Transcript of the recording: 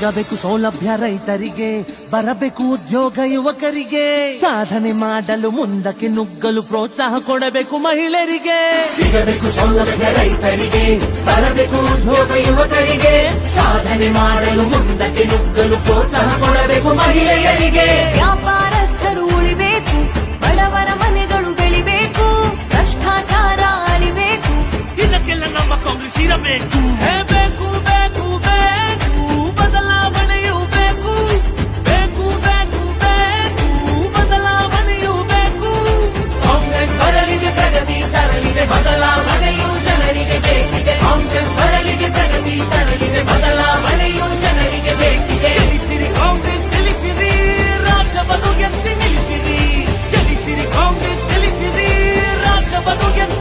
ಸಿಗಬೇಕು ಸೌಲಭ್ಯ ರೈತರಿಗೆ ಬರಬೇಕು ಉದ್ಯೋಗ ಯುವಕರಿಗೆ. ಸಾಧನೆ ಮಾಡಲು ಮುಂದಕ್ಕೆ ನುಗ್ಗಲು ಪ್ರೋತ್ಸಾಹ ಕೊಡಬೇಕು ಮಹಿಳೆಯರಿಗೆ. ಸಿಗಬೇಕು ಸೌಲಭ್ಯ ರೈತರಿಗೆ ಬರಬೇಕು ಉದ್ಯೋಗ ಯುವಕರಿಗೆ. ಸಾಧನೆ ಮಾಡಲು ಮುಂದಕ್ಕೆ ನುಗ್ಗಲು ಪ್ರೋತ್ಸಾಹ ಕೊಡಬೇಕು ಮಹಿಳೆಯರಿಗೆ. ವ್ಯಾಪಾರಸ್ಥರು ಉಳಿಬೇಕು ಬಡವರ ಮನೆಗಳು ಬೆಳಿಬೇಕು ಭ್ರಷ್ಟಾಚಾರ ಅಳಿಬೇಕು. ಇದಕ್ಕೆಲ್ಲ ನಮ್ಮ ಕಾಂಗ್ರೆಸ್ ಇರಬೇಕು. Badugan